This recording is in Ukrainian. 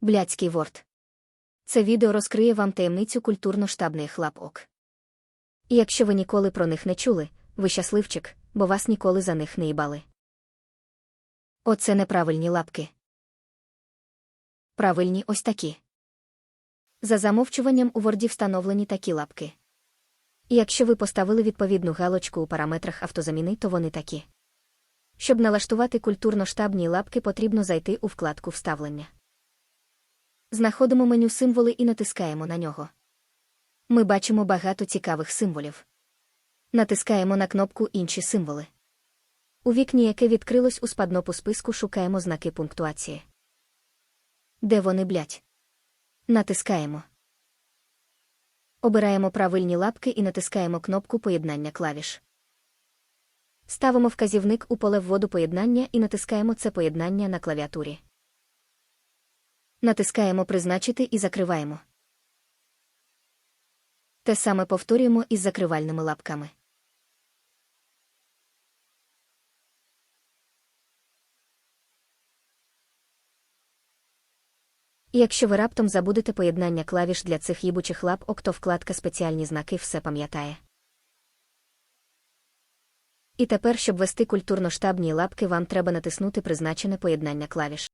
Блядський ворд. Це відео розкриє вам таємницю культурно-штабних лапок. І якщо ви ніколи про них не чули, ви щасливчик, бо вас ніколи за них не їбали. Оце неправильні лапки. Правильні ось такі. За замовчуванням у Ворді встановлені такі лапки. І якщо ви поставили відповідну галочку у параметрах автозаміни, то вони такі. Щоб налаштувати культурно-штабні лапки, потрібно зайти у вкладку Вставлення. Знаходимо меню символи і натискаємо на нього. Ми бачимо багато цікавих символів. Натискаємо на кнопку Інші символи. У вікні, яке відкрилось у спаднопу списку, шукаємо знаки пунктуації. Де вони, блять? Натискаємо. Обираємо правильні лапки і натискаємо кнопку Поєднання клавіш. Ставимо вказівник у поле вводу поєднання і натискаємо це поєднання на клавіатурі. Натискаємо Призначити і закриваємо. Те саме повторюємо із закривальними лапками. Якщо ви раптом забудете поєднання клавіш для цих їбучих лапок, то вкладка спеціальні знаки все пам'ятає. І тепер, щоб вести культурно-штабні лапки, вам треба натиснути призначене поєднання клавіш.